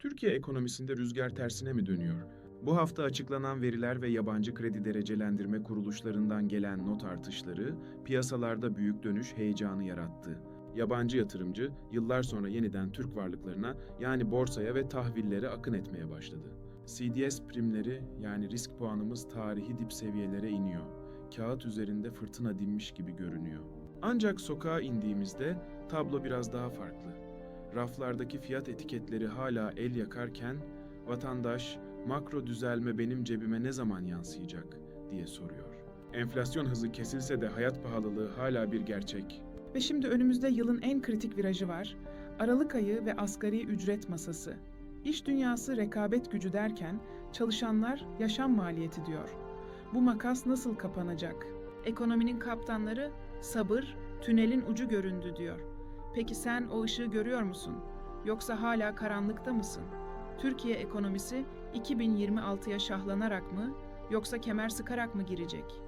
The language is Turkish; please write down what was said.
Türkiye ekonomisinde rüzgar tersine mi dönüyor? Bu hafta açıklanan veriler ve yabancı kredi derecelendirme kuruluşlarından gelen not artışları piyasalarda büyük dönüş heyecanı yarattı. Yabancı yatırımcı yıllar sonra yeniden Türk varlıklarına yani borsaya ve tahvillere akın etmeye başladı. CDS primleri yani risk puanımız tarihi dip seviyelere iniyor. Kağıt üzerinde fırtına dinmiş gibi görünüyor. Ancak sokağa indiğimizde tablo biraz daha farklı. Raflardaki fiyat etiketleri hala el yakarken vatandaş makro düzelme benim cebime ne zaman yansıyacak diye soruyor. Enflasyon hızı kesilse de hayat pahalılığı hala bir gerçek. Ve şimdi önümüzde yılın en kritik virajı var. Aralık ayı ve asgari ücret masası. İş dünyası rekabet gücü derken çalışanlar yaşam maliyeti diyor. Bu makas nasıl kapanacak? Ekonominin kaptanları sabır, tünelin ucu göründü diyor. Peki sen o ışığı görüyor musun? Yoksa hala karanlıkta mısın? Türkiye ekonomisi 2026'ya şahlanarak mı yoksa kemer sıkarak mı girecek?